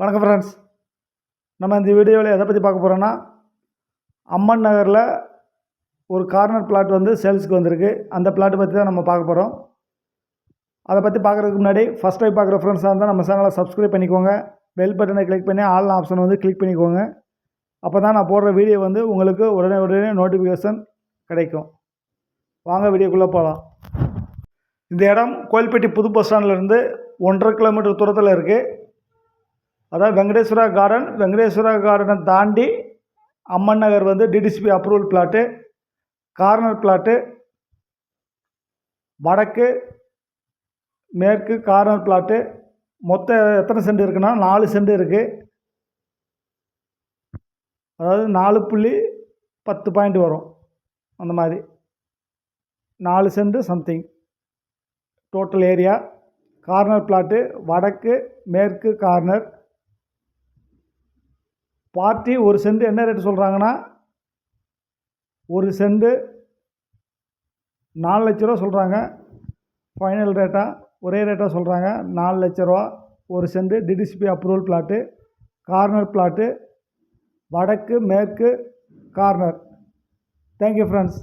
வணக்கம் ஃப்ரெண்ட்ஸ் நம்ம இந்த வீடியோவில் எதை பற்றி பார்க்க போகிறோன்னா அம்மன் நகரில் ஒரு கார்னர் பிளாட் வந்து சேல்ஸுக்கு வந்திருக்கு. அந்த பிளாட்டை பற்றி தான் நம்ம பார்க்க போகிறோம் அதை பற்றி பார்க்குறதுக்கு முன்னாடி ஃபஸ்ட் டைம் பார்க்குற ஃப்ரெண்ட்ஸாக இருந்தால் நம்ம சேனலை சப்ஸ்கிரைப் பண்ணிக்கோங்க. பெல் பட்டனை கிளிக் பண்ணி ஆல் ஆப்ஷன் வந்து கிளிக் பண்ணிக்கோங்க. அப்போ தான் நான் போடுற வீடியோ வந்து உங்களுக்கு உடனே உடனே நோட்டிஃபிகேஷன் கிடைக்கும். வாங்க வீடியோக்குள்ளே போகலாம் இந்த இடம் கோயில்பட்டி புது பஸ் ஸ்டாண்ட்லேருந்து ஒன்றரை கிலோமீட்டர் தூரத்தில் இருக்குது அதாவது வெங்கடேஸ்வரா கார்டன் வெங்கடேஸ்வரா கார்டனை தாண்டி அம்மன் நகர் வந்து DTCP approval plot corner plot வடக்கு மேற்கு கார்னர் பிளாட்டு மொத்தம் எத்தனை சென்ட் இருக்குன்னா நாலு சென்ட் இருக்குது அதாவது நாலு புள்ளி பத்து பாயிண்ட் வரும் அந்த மாதிரி. நாலு cent something total area corner plot வடக்கு மேற்கு கார்னர் பார்ட்டி ஒரு சென்ட் என்ன ரேட்டு சொல்கிறாங்கன்னா ஒரு செண்டு நாலு லட்ச ரூபா சொல்கிறாங்க ஃபைனல் ரேட்டாக ஒரே ரேட்டாக சொல்கிறாங்க நாலு லட்ச ரூபா ஒரு cent DTCP approval plot corner plot வடக்கு மேற்கு கார்னர் தேங்க்யூ ஃப்ரெண்ட்ஸ்